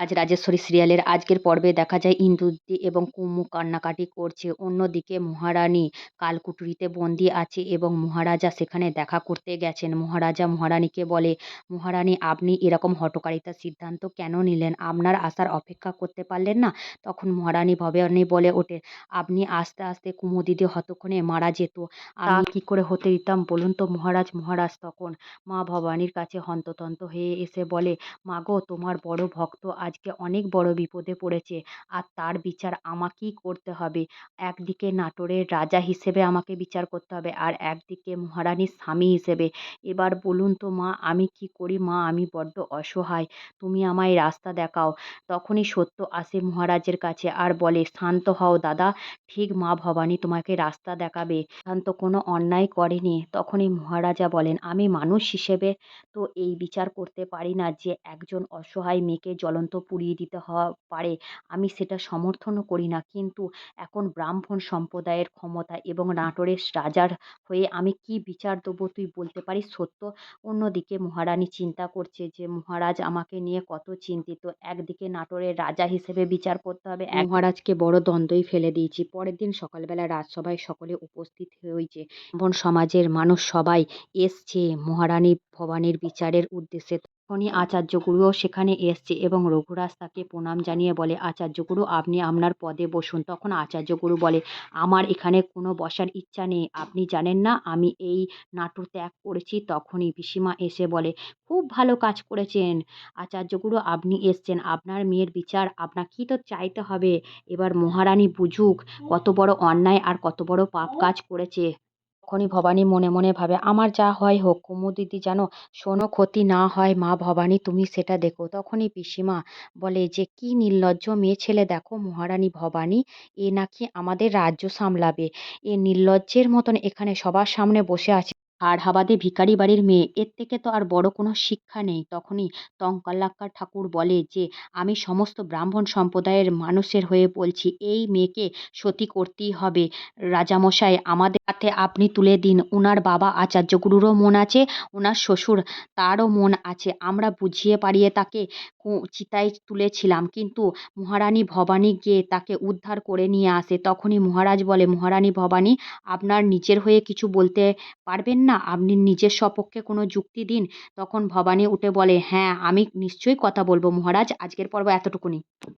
আজ রাজেশ্বরী সিরিয়ালের আজকের পর্বে দেখা যায় ইন্দ্রজিৎ এবং কুমু কান্নাকাটি করছে। অন্যদিকে মহারানী কালকুঠরিতে বন্দি আছে এবং মহারাজা সেখানে দেখা করতে গেছেন। মহারাজা মহারানীকে বলে মহারানী আপনি এরকম হঠকারিতার সিদ্ধান্ত কেন নিলেন? আপনার আসার অপেক্ষা করতে পারলেন না? তখন মহারানী ভবানী বলে ওঠে আপনি আস্তে আস্তে কুমু দিদি হতক্ষণে মারা যেত। আমি কি করে হতে দিতাম বলুন তো মহারাজ মহারাজ তখন মা ভবানীর কাছে হন্ততন্ত হয়ে এসে বলে মাগো তোমার বড় ভক্ত আজকে অনেক বড় বিপদে পড়েছে। আর তার বিচার আমাকেই করতে হবে। একদিকে নাটোরের রাজা হিসেবে আমাকে বিচার করতে হবে আর একদিকে মহারানীর স্বামী হিসেবে। এবার বলুন তো মা, আমি কি করি? মা, আমি বড্ড অসহায়। তুমি আমায় রাস্তা দেখাও। তখনই সত্য আসে মহারাজের কাছে আর বলে, শান্ত হও দাদা, ঠিক মা ভবানী তোমাকে রাস্তা দেখাবে। শান্ত কোনো অন্যায় করেনি। তখনই মহারাজা বলেন, আমি মানুষ হিসেবে তো এই বিচার করতে পারি না যে একজন অসহায় মেয়েকে জ্বলন্ত পুড়িয়ে দিতে পারে, আমি সেটা সমর্থনও করি না। কিন্তু এখন ব্রাহ্মণ সম্প্রদায়ের ক্ষমতা এবং নাটোরের রাজার হয়ে আমি কি বিচার দেবো তুই বলতে পারিস? সত্য। অন্যদিকে মহারানী চিন্তা করছে যে, মহারাজ আমাকে নিয়ে কত চিন্তিত। একদিকে নাটোরের রাজা হিসেবে বিচার করতে হবে মহারাজকে বড় দ্বন্দ্বই ফেলে দিয়েছি। পরের দিন সকালবেলা রাজসভায় সকলে উপস্থিত হয়েছে ব্রাহ্মণ সমাজের মানুষ সবাই এসছে। মহারানী ভবানীর বিচারের উদ্দেশ্যে তখনই আচার্যগুরুও সেখানে এসছে এবং রঘুরাজ তাকে প্রণাম জানিয়ে বলে, আচার্যগুরু, আপনি আপনার পদে বসুন। তখন আচার্যগুরু বলে, আমার এখানে কোনো বসার ইচ্ছা নেই। আপনি জানেন না, আমি এই নাটু ত্যাগ করেছি। তখনই পিসিমা এসে বলে, খুব ভালো কাজ করেছেন। আচার্যগুরু, আপনি এসছেন। আপনার মেয়ের বিচার আপনাকেই তো চাইতে হবে। এবার মহারানী বুঝুক কত বড় অন্যায় আর কত বড় পাপ কাজ করেছে। তখনই ভবানী মনে মনে ভাবে, আমার যা হয় হোক, কুমু দিদি যেন শোনো ক্ষতি না হয়, মা ভবানী তুমি সেটা দেখো। তখনই পিসিমা বলে, যে কি নির্লজ্জ মেয়ে ছেলে দেখো মহারানী ভবানী, এ নাকি আমাদের রাজ্য সামলাবে। এ নির্লজ্জের মতন এখানে সবার সামনে বসে আছে। আর হাবাদে ভিখারি বাড়ির মেয়ে, এর থেকে তো আর বড় কোনো শিক্ষা নেই। তখনই টঙ্কালাক্কার ঠাকুর বলে, যে আমি সমস্ত ব্রাহ্মণ সম্প্রদায়ের মানুষের হয়ে বলছি, এই মেয়েকে সতী করতেই হবে। রাজামশাই, আমাদের হাতে আপনি তুলে দিন। ওনার বাবা আচার্য গুরুরও মন আছে ওনার শ্বশুর তারও মন আছে। আমরা বুঝিয়ে পারিয়ে তাকে চিতায় তুলেছিলাম। কিন্তু মহারানী ভবানী গিয়ে তাকে উদ্ধার করে নিয়ে আসে। তখনই মহারাজ বলে, মহারানী ভবানী, আপনার নিজের হয়ে কিছু বলতে পারবেন না? আপনি নিজের সপক্ষে কোনো যুক্তি দিন? তখন ভবানী উঠে বলে হ্যাঁ আমি নিশ্চয়ই কথা বলব মহারাজ। আজকের পর্ব এতটুকুনি।